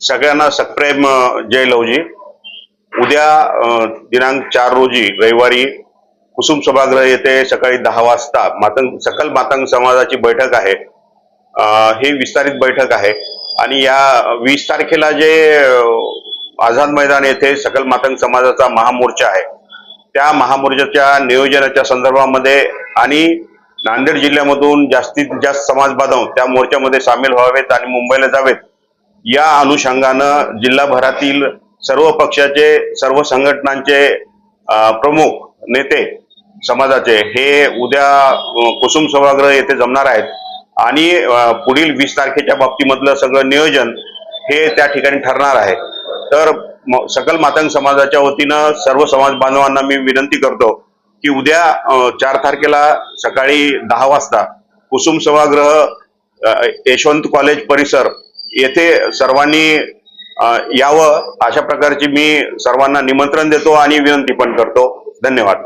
सगळ्यांना सप्रेम जय लवजी. उद्या दिनांक चार रोजी रविवारी कुसुम सभागृह येथे सकाळी दहा वाजता मातंग सकल मातंग समाजाची बैठक आहे. ही विस्तारित बैठक आहे. आणि या वीस तारखेला जे आझाद मैदान येथे सकल मातंग समाजाचा महामोर्चा आहे त्या महामोर्चाच्या नियोजनाच्या संदर्भामध्ये आणि नांदेड जिल्ह्यामधून जास्तीत जास्त समाज बांधव त्या मोर्चामध्ये सामील व्हावेत आणि मुंबईला जावेत. या अनुषंगानं जिल्हाभरातील सर्व पक्षाचे सर्व संघटनांचे प्रमुख नेते समाजाचे हे उद्या कुसुम सभागृह येथे जमणार आहेत. आणि पुढील वीस तारखेच्या बाबतीमधलं सगळं नियोजन हे त्या ठिकाणी ठरणार आहे. तर सकल मातंग समाजाच्या वतीनं सर्व समाज बांधवांना मी विनंती करतो की उद्या चार तारखेला सकाळी दहा वाजता कुसुम सभागृह यशवंत कॉलेज परिसर येथे सर्वांनी यावं अशा प्रकारची मी सर्वांना निमंत्रण देतो आणि विनंती पण करतो. धन्यवाद.